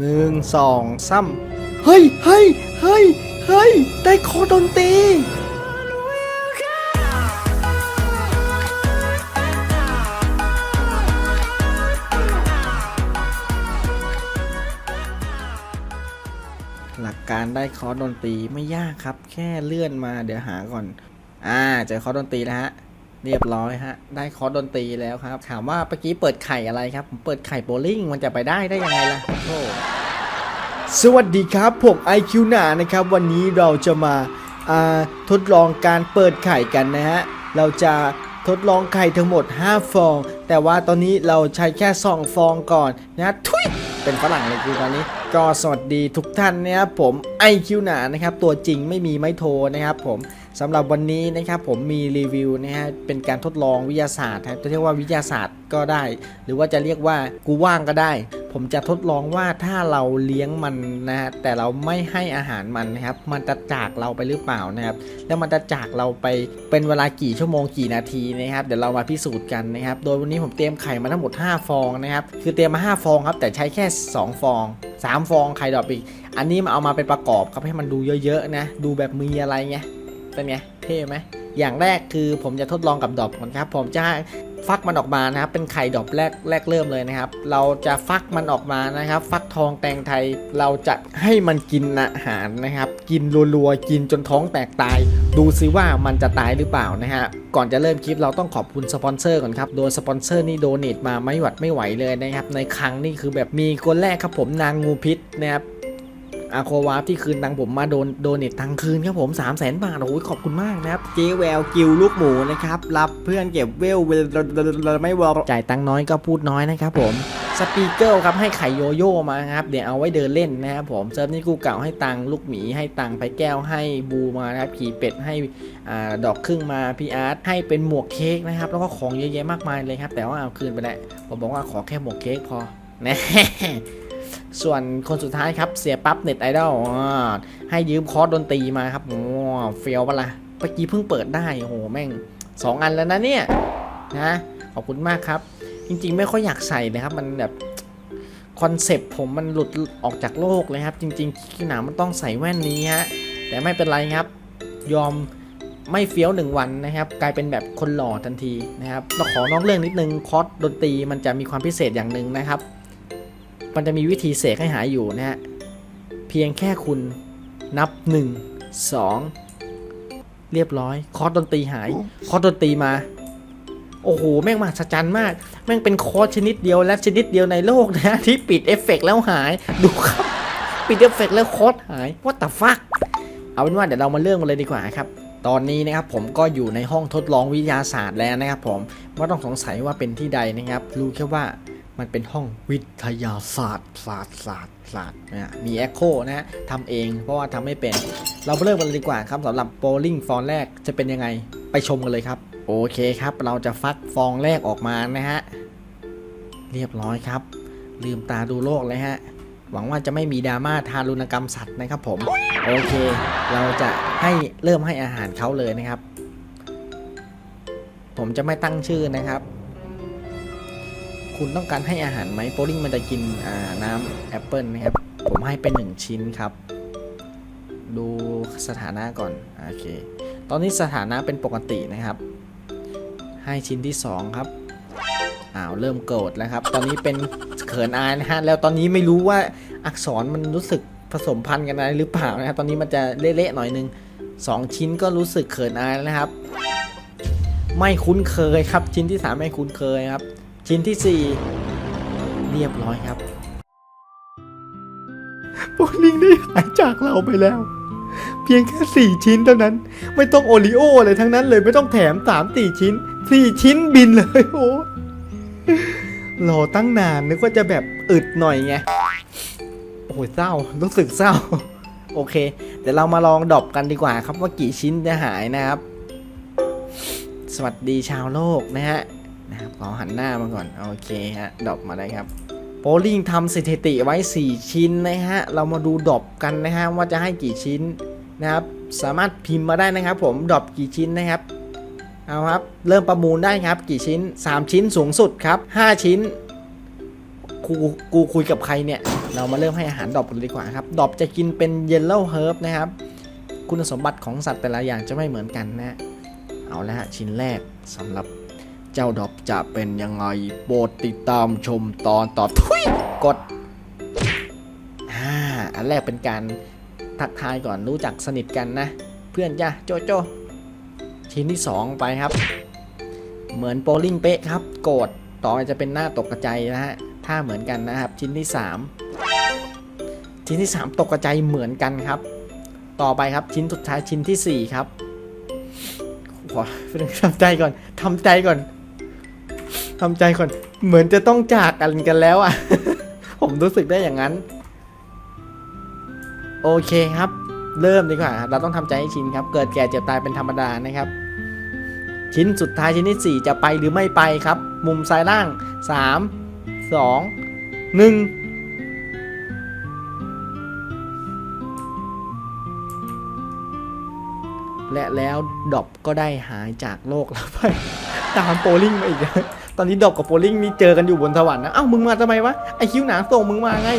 หนึ่งสองซ้ำเฮ้ยเฮ้ยเฮ้ยเฮ้ยได้คอดนตรีหลักการได้คอร์สดนตรีไม่ยากครับ แค่เลื่อนมาเดี๋ยวหาก่อน อ่า เจอคอร์สดนตรีแล้วฮะ เรียบร้อยฮะ ได้คอร์สดนตรีแล้วครับ ถามว่าเมื่อกี้เปิดไข่อะไรครับ ผมเปิดไข่โบลิ่งมันจะไปได้ได้ยังไงล่ะโธ่สวัสดีครับผม IQ หนานะครับ วันนี้เราจะมาอ่าทดลองการเปิดไข่กันนะฮะ เราจะทดลองไข่ทั้งหมด 5 ฟอง แต่ว่าตอนนี้เราใช้แค่ 2 ฟองก่อนนะทุยเป็นฝรั่งเลยคือตอนนี้ ก็สวัสดีทุกท่านนะครับผมไอคิวหนานะครับตัวจริงไม่มีไม่โทรนะครับผมสำหรับวันนี้นะครับผมมีรีวิวนะฮะเป็นการทดลองวิทยาศาสตร์ครับจะเรียกว่าวิทยาศาสตร์ก็ได้ หรือว่าจะเรียกว่ากูว่างก็ได้ ผมจะทดลองว่าถ้าเราเลี้ยงมันนะฮะแต่เราไม่ให้อาหารมันนะครับ มันจะจากเราไปหรือเปล่านะครับ แล้วมันจะจากเราไปเป็นเวลากี่ชั่วโมงกี่นาทีนะครับ เดี๋ยวเรามาพิสูจน์กันนะครับ โดยวันนี้ผมเตรียมไข่มาทั้งหมด 5 ฟองนะครับ คือเตรียมมา 5 ฟองครับ แต่ใช้แค่ 2 ฟอง 3 ฟองไข่ดอกอีก อันนี้มาเอามาเป็นประกอบครับให้มันดูเยอะๆนะ ดูแบบมีอะไรไง เป็นไง เท่ไหมอย่างแรกคือผมจะทดลองกับดอกก่อนครับ ผมจะ ฟักมันออกมานะครับ เป็นไข่ดอกแรกแรกเริ่มเลยนะครับ เราจะฟักมันออกมานะครับ ฟักทองแตงไทยเราจะให้มันกินอาหารนะครับ กินรัวๆกินจนท้องแตกตาย ดูซิว่ามันจะตายหรือเปล่านะฮะก่อนจะเริ่มคลิปเราต้องขอบคุณสปอนเซอร์ก่อนครับ โดยสปอนเซอร์นี่โดเนทมาไม่หวัดไม่ไหวเลยนะครับ ในครั้งนี่คือแบบมีคนแรกครับผมนางงูพิษนะครับ อาโควาฟที่คืนตังค์ผมมาโดนโดนเน็ตตังค์คืนครับผม 3 0 0แสนบาทโอ้ยขอบคุณมากนะครับเจแววกิวลูกหมูนะครับ รับเพื่อนเก็บเวลเวลไม่วอลจ่ายตังค์น้อยก็พูดน้อยนะครับผมสปีกเกิลครับให้ไข่โยโย่มาครับเดี๋ยวเอาไว้เดินเล่นนะครับผมเซิร์ฟนี่กูเก่าให้ตังค์ลูกหมีให้ตังค์ไผ่แก้วให้บูมานะครับขี่เป็ดให้อดอกครึ่งมาพี่อาร์ตให้เป็นหมวกเค้กนะครับแล้วก็ของเยอะแยะมากมายเลยครับแต่ว่าเอาคืนไปแล้วผมบอกว่าขอแค่หมวกเค้กพอน่ ส่วนคนสุดท้ายครับเสียปั๊บเน็ตไอดอลให้ยืมคอร์สดนตรีมาครับโอ้เฟียวปะละ่ะเมื่อกี้เพิ่งเปิดได้โอ้โหแม่งสองอันแล้วนะเนี่ยนะขอบคุณมากครับ จริงๆ ไม่ค่อยอยากใส่เลยครับ มันแบบคอนเซปต์ผมมันหลุดออกจากโลกเลยครับ จริงๆขี้หนามันต้องใส่แว่นนี้ฮะแต่ไม่เป็นไรครับ ยอมไม่เฟี้ยวหนึ่งวันนะครับ กลายเป็นแบบคนหล่อทันทีนะครับเราขอน้อกเรื่องนิดนึงคอร์สดนตรีมันจะมีความพิเศษอย่างหนึ่งนะครับ มันจะมีวิธีเสกให้หายอยู่นะฮะ เพียงแค่คุณนับ 1 2 เรียบร้อย คอร์สดนตรีหาย คอร์สดนตรีมา โอ้โห แม่งมหัศจรรย์มาก แม่งเป็นคอร์สชนิดเดียวและชนิดเดียวในโลกนะ ที่ปิดเอฟเฟกต์แล้วหาย ดูครับ ปิดเอฟเฟกต์แล้วคอร์สหาย what the fuck เอาเป็นว่าเดี๋ยวเรามาเริ่มกันเลยดีกว่าครับตอนนี้นะครับผมก็อยู่ในห้องทดลองวิทยาศาสตร์แล้วนะครับผมไม่ต้องสงสัยว่าเป็นที่ใดนะครับ รู้แค่ว่า มันเป็นห้องวิทยาศาสตร์ศาสตร์ศาสตร์ศาสตร์นะมีแอคโคนะฮะทำเองเพราะว่าทำไม่เป็น เราเริ่มกันเลยดีกว่าครับสำหรับโบลิ่งฟองแรกจะเป็นยังไงไปชมกันเลยครับ โอเคครับ เราจะฟักฟองแรกออกมานะฮะ เรียบร้อยครับ ลืมตาดูโลกเลยฮะ หวังว่าจะไม่มีดราม่าทารุณกรรมสัตว์นะครับผม โอเค เราจะให้เริ่มให้อาหารเขาเลยนะครับ ผมจะไม่ตั้งชื่อนะครับ คุณต้องการให้อาหารไหมโปลิงมันจะกินน้ำแอปเปิลนะครับ ผมให้เป็นหนึ่งชิ้นครับ ดูสถานะก่อน โอเค ตอนนี้สถานะเป็นปกตินะครับ ให้ชิ้นที่ 2 ครับ อ้าวเริ่มโกรธแล้วครับ ตอนนี้เป็นเขินอายนะฮะ แล้วตอนนี้ไม่รู้ว่าอักษรมันรู้สึกผสมพันธุ์กันอะไรหรือเปล่านะครับ ตอนนี้มันจะเละๆหน่อยนึงสองชิ้นก็รู้สึกเขินอายแล้วนะครับ ไม่คุ้นเคยครับ ชิ้นที่สามไม่คุ้นเคยครับ ชิ้นที่ 4 เรียบร้อยครับโบลิงได้หายจากเราไปแล้ว เพียงแค่ 4 ชิ้นเท่านั้น ไม่ต้องโอริโออะไรทั้งนั้นเลยไม่ต้องแถม3 4ชิ้น 4 ชิ้นบินเลยโอ้รอตั้งนานนึกว่าจะแบบอึดหน่อยไง โอ้โหเศร้ารู้สึกเศร้า โอเค เดี๋ยวเรามาลองดอปกันดีกว่าครับว่ากี่ชิ้นจะหายนะครับ สวัสดีชาวโลกนะฮะ นะครับขอหันหน้ามาก่อน โอเคฮะดรอปมาได้ครับโปลิงทำสถิติไว้ 4 ชิ้นนะฮะ เรามาดูดรอปกันนะฮะ ว่าจะให้กี่ชิ้นนะครับ สามารถพิมพ์มาได้นะครับ ผมดรอปกี่ชิ้นนะครับ เอาครับ เริ่มประมูลได้ครับ กี่ชิ้น 3 ชิ้นสูงสุดครับ 5 ชิ้น กูกูคุยกับใครเนี่ย เรามาเริ่มให้อาหารดอบกันดีกว่าครับดอบจะกินเป็นเยลโล่เฮิร์บนะครับ คุณสมบัติของสัตว์แต่ละอย่างจะไม่เหมือนกันนะ เอาละฮะชิ้นแรกสำหรับ เจ้าดอบจะเป็นยังไงโปรดติดตามชมตอนต่อทุยกดอ่าอันแรกเป็นการทักทายก่อนรู้จักสนิทกันนะ เพื่อนจ้ะโจโจชิ้นที่ 2 ไปครับ เหมือนโปลิงเป๊ะครับ โกรธต่อไปจะเป็นหน้าตกกระจายนะฮะถ้าเหมือนกันนะครับ ชิ้นที่ 3 ชิ้นที่ 3 ตกกระจายเหมือนกันครับ ต่อไปครับชิ้นสุดท้ายชิ้นที่ 4 ครับขอทำใจก่อนทำใจก่อน ทำใจก่อน เหมือนจะต้องจากกันกันแล้วอะ ผมรู้สึกได้อย่างนั้น โอเคครับ เริ่มดีกว่า เราต้องทำใจให้ชินครับ เกิดแก่เจ็บตายเป็นธรรมดานะครับ ชิ้นสุดท้ายชิ้นที่ 4 จะไปหรือไม่ไปครับ มุมซ้ายล่าง 3 2 1และแล้วดอบก็ได้หายจากโลกแล้วไป ตามโปลิงมาอีก ตอนนี้ดอบกับโปลิงนี่เจอกันอยู่บนสวรรค์นะเอ้ามึงมาทำไมวะไอคิ้วหนาส่งมึงมาไง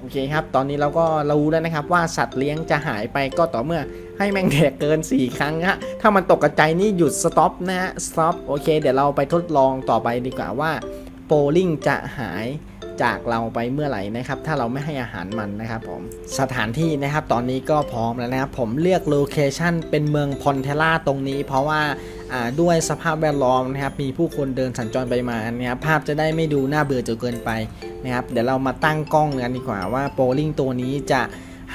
โอเคครับ ตอนนี้เราก็รู้แล้วนะครับว่าสัตว์เลี้ยงจะหายไปก็ต่อเมื่อให้แมงแดกเกิน 4 ครั้งฮะถ้ามันตกกระจายนี่หยุดสต็อปนะฮะสต็อปโอเคเดี๋ยวเราไปทดลองต่อไปดีกว่าว่าโปลิงจะหายจากเราไปเมื่อไหร่นะครับ ถ้าเราไม่ให้อาหารมันนะครับผมสถานที่นะครับ ตอนนี้ก็พร้อมแล้วนะครับ ผมเลือกโลเคชันเป็นเมืองพอนเทล่าตรงนี้ เพราะว่า ด้วยสภาพแวดล้อมนะครับมีผู้คนเดินสัญจรไปมานะครับภาพจะได้ไม่ดูน่าเบื่อจนเกินไปนะครับเดี๋ยวเรามาตั้งกล้องกันดีกว่าว่าโปลิงตัวนี้จะ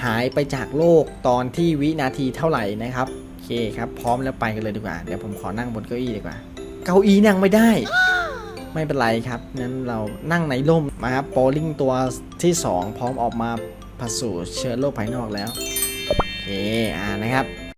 หายไปจากโลกตอนที่วินาทีเท่าไหร่นะครับโอเคครับพร้อมแล้วไปกันเลยดีกว่าเดี๋ยวผมขอนั่งบนเก้าอี้ดีกว่า เก้าอี้นั่งไม่ได้ ไม่เป็นไรครับนั้นเรานั่งในร่มนะครับโปลิงตัวที่ 2 พร้อมออกมาผสูเชื้อโรคภายนอกแล้วโอเคอ่านะครับ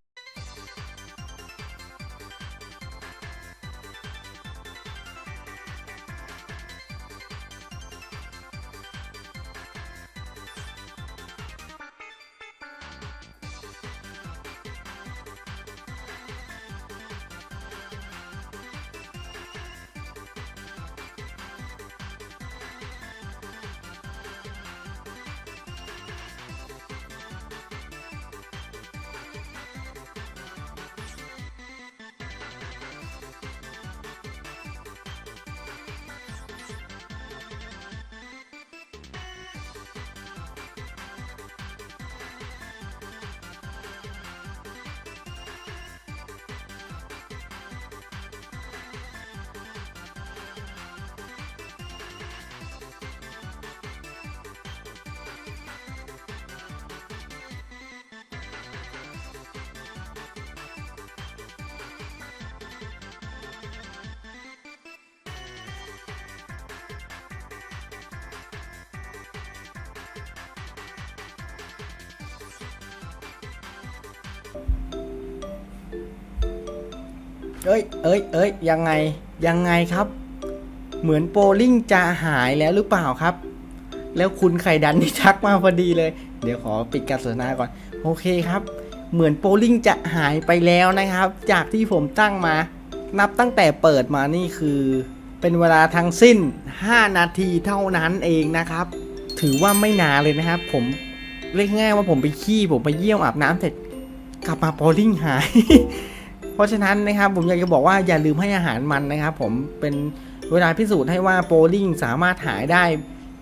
เอ้ยเอ้ยเอ้ยยังไงยังไงครับ เหมือนโปลิงจะหายแล้วหรือเปล่าครับ แล้วคุณไข่ดันนี่ทักมาพอดีเลย เดี๋ยวขอปิดการสนทนาก่อน โอเคครับ เหมือนโปลิงจะหายไปแล้วนะครับ จากที่ผมตั้งมา นับตั้งแต่เปิดมานี่คือเป็นเวลาทั้งสิ้น 5 นาทีเท่านั้นเองนะครับ ถือว่าไม่นานเลยนะครับ ผมเรียกง่ายว่าผมไปขี้ผมไปเยี่ยมอาบน้ำเสร็จ กลับมาโปลิงหาย เพราะฉะนั้นนะครับผมอยากจะบอกว่าอย่าลืมให้อาหารมันนะครับผมเป็นเวลาพิสูจน์ให้ว่าโปลิงสามารถหายได้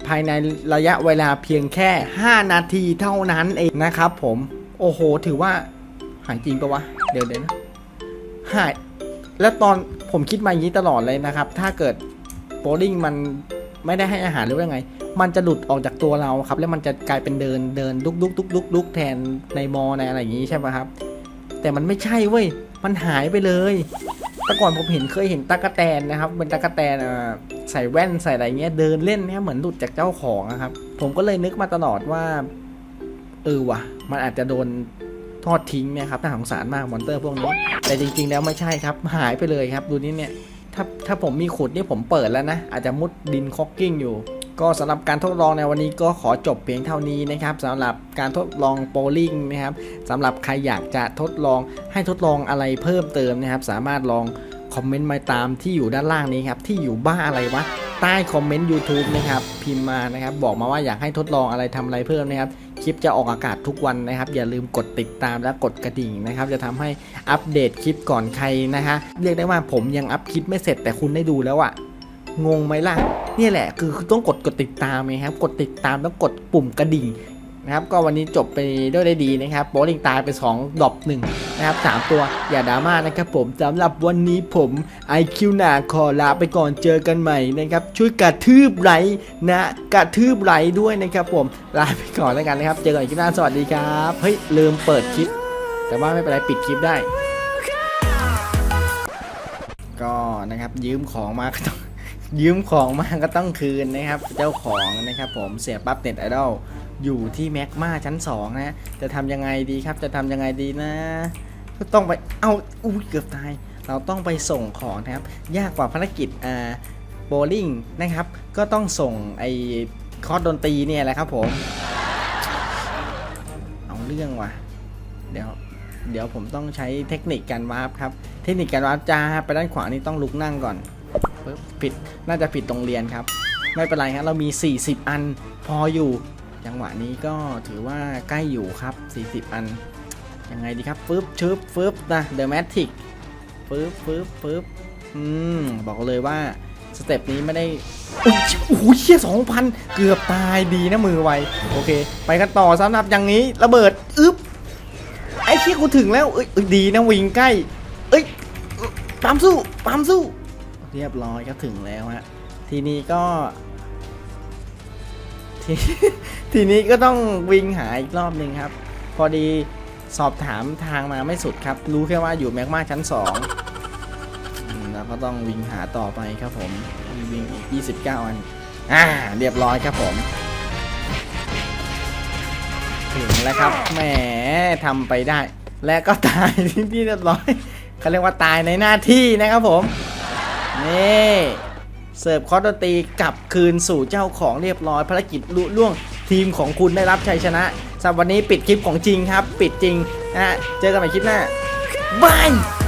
ภายในระยะเวลาเพียงแค่ 5 นาทีเท่านั้นเองนะครับผมโอ้โห ถือว่าหายจริงปะวะ เดี๋ยวเดี๋ยวนะหาย แล้วตอนผมคิดมาอย่างนี้ตลอดเลยนะครับ ถ้าเกิดโปลิงมันไม่ได้ให้อาหารหรือว่าไง มันจะหลุดออกจากตัวเราครับ แล้วมันจะกลายเป็นเดินเดินลุกลุกลุกลุกลุกแทนในมอในอะไรอย่างนี้ใช่ไหมครับ แต่มันไม่ใช่เว้ย มันหายไปเลย แต่ก่อนผมเห็นเคยเห็นตากแตนนะครับ เป็นตากแตนใส่แว่นใส่อะไรเงี้ยเดินเล่นเนี่ยเหมือนหลุดจากเจ้าของนะครับ ผมก็เลยนึกมาตลอดว่าเออว่ะ มันอาจจะโดนทอดทิ้งเนี่ยครับน่าสงสารมากมอนเตอร์พวกนี้ แต่จริง ๆ แล้วไม่ใช่ครับ หายไปเลยครับ ดูนี่เนี่ย ถ้าถ้าผมมีขุดนี่ผมเปิดแล้วนะ อาจจะมุดดินคอกกิ้งอยู่ ก็สำหรับการทดลองในวันนี้ก็ขอจบเพียงเท่านี้นะครับสำหรับการทดลองโปลิงนะครับสำหรับใครอยากจะทดลองให้ทดลองอะไรเพิ่มเติมนะครับ สามารถลองคอมเมนต์มาตามที่อยู่ด้านล่างนี้ครับที่อยู่บ้าอะไรวะใต้คอมเมนต์ YouTube นะครับพิมพ์มานะครับ บอกมาว่าอยากให้ทดลองอะไรทำอะไรเพิ่มนะครับ คลิปจะออกอากาศทุกวันนะครับ อย่าลืมกดติดตามและกดกระดิ่งนะครับ จะทำให้อัปเดตคลิปก่อนใครนะฮะเรียกได้ว่าผมยังอัพคลิปไม่เสร็จแต่คุณได้ดูแล้วอะ งงไหมล่ะเนี่ยแหละคือต้องกดกดติดตามไงครับ กดติดตามแล้วกดปุ่มกระดิ่งนะครับ ก็วันนี้จบไปด้วยได้ดีนะครับโบลิงตายไป 2 ดอปหนึ่งนะครับสามตัวอย่าดราม่านะครับผมสำหรับวันนี้ผม IQ หนาขอลาไปก่อนเจอกันใหม่นะครับ ช่วยกระทืบไลค์นะกระทืบไลค์ด้วยนะครับผมลาไปก่อนแล้วกันนะครับ เจอกันอีกหน้าสวัสดีครับเฮ้ยลืมเปิดคลิป แต่ว่าไม่เป็นไรปิดคลิปได้ ก็นะครับยืมของมาก็ต้อง ยืมของมาก็ต้องคืนนะครับ เจ้าของนะครับผมเสียปั๊บเน็ตไอดอลอยู่ที่แม็กมาชั้น 2 นะ จะทำยังไงดีครับจะทำยังไงดีนะ ก็ต้องไปเอาอุ้ยเกือบตาย เราต้องไปส่งของนะครับ ยากกว่าภารกิจอ่าโบลิ่งนะครับ ก็ต้องส่งไอคอร์สดนตรีเนี่ยแหละครับผม เอาเรื่องว่ะ เดี๋ยวเดี๋ยวผมต้องใช้เทคนิคการวาร์ปครับ เทคนิคการวาร์ปจ้าไปด้านขวานี่ต้องลุกนั่งก่อน ปึ๊บผิดน่าจะผิดตรงเรียนครับ ไม่เป็นไรครับเรามี 40 อันพออยู่ จังหวะนี้ก็ถือว่าใกล้อยู่ครับ 40 อัน ยังไงดีครับฟึบชึบฟึบนะเดอะแมทริกฟึบฟึบฟึบอืมบอกเลยว่าสเต็ปนี้ไม่ได้โอ้โหเชี่ยสองพันเกือบตายดีนะมือไวโอเค ไปกันต่อสำหรับอย่างนี้ระเบิดอึ๊บไอ้ที่ยกูถึงแล้วเอ้ยเอ้ยดีนะวิ่งใกล้ เอ้ยปั๊มสู้ปั๊มสู้ เรียบร้อยก็ถึงแล้วฮะทีนี้ก็ทีทีนี้ก็ต้องวิ่งหาอีกรอบหนึ่งครับ พอดีสอบถามทางมาไม่สุดครับ รู้แค่ว่าอยู่แมกมาชั้นสองแล้วก็ต้องวิ่งหาต่อไปครับผมวิ่งอีก 29 อันอ่าเรียบร้อยครับผม ถึงแล้วครับแหมทำไปได้ และก็ตายที่เรียบร้อยเขาเรียกว่าตายในหน้าที่นะครับผม นี่เสิร์ฟคอร์ดนตรีกลับคืนสู่เจ้าของเรียบร้อยภารกิจลุล่วงทีมของคุณได้รับชัยชนะสำหรับวันนี้ปิดคลิปของจริงครับ ปิดจริงนะฮะเจอกันใหม่คลิปหน้าบาย